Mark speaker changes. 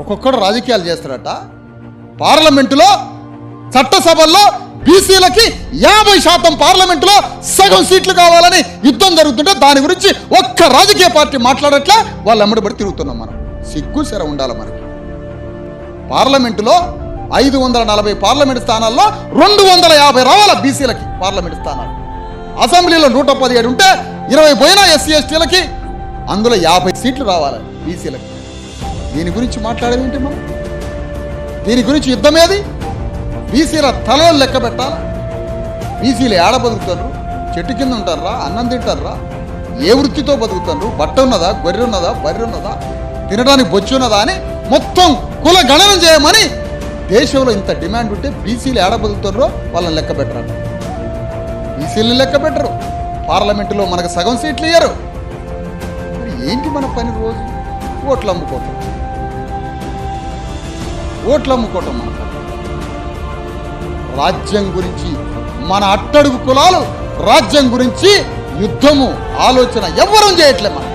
Speaker 1: ఒక్కొక్కడు రాజకీయాలు చేస్తారట. పార్లమెంటులో చట్టసభల్లో బీసీలకి యాభై శాతం పార్లమెంటులో సగం సీట్లు కావాలని యుద్ధం జరుగుతుంటే దాని గురించి ఒక్క రాజకీయ పార్టీ మాట్లాడట్లే వాళ్ళు అమ్మడిపడి తిరుగుతున్నాం మనం. సిగ్గు సెర ఉండాలి మనకి. పార్లమెంటులో ఐదు వందల నలభై పార్లమెంట్ స్థానాల్లో రెండు వందల యాభై రావాల బీసీలకి పార్లమెంట్ స్థానాలు. అసెంబ్లీలో నూట పదిహేడు ఉంటే ఇరవై పోయినా ఎస్సీ ఎస్టీలకి అందులో యాభై సీట్లు రావాలి బీసీలకి. దీని గురించి మాట్లాడేది ఏంటి మనం దీని గురించి యుద్ధం ఏది బీసీల తలలో లెక్క పెట్టాలా? బీసీలు ఏడ బతుకుతారు? చెట్టు కింద ఉంటారా? అన్నం తింటారా? ఏ వృత్తితో బతుకుతారు? బట్ట ఉన్నదా? గొర్రె ఉన్నదా? బర్రె ఉన్నదా? తినడానికి బొచ్చు ఉన్నదా అని మొత్తం కుల గణనం చేయమని దేశంలో ఇంత డిమాండ్ ఉంటే బీసీలు ఏడ బతుకుతారో వాళ్ళని లెక్క పెట్టరు? బీసీలు లెక్క పెట్టరు. పార్లమెంటులో మనకు సగం సీట్లు ఇయ్యరు. ఏంటి మన పని రోజు? ఓట్లు అమ్ముకోవటం. ఓట్లు అమ్ముకోవటం మన రాజ్యం గురించి మన అట్టడుగు కులాలు రాజ్యం గురించి యుద్ధము ఆలోచన ఎవ్వరూ చేయట్లే మనం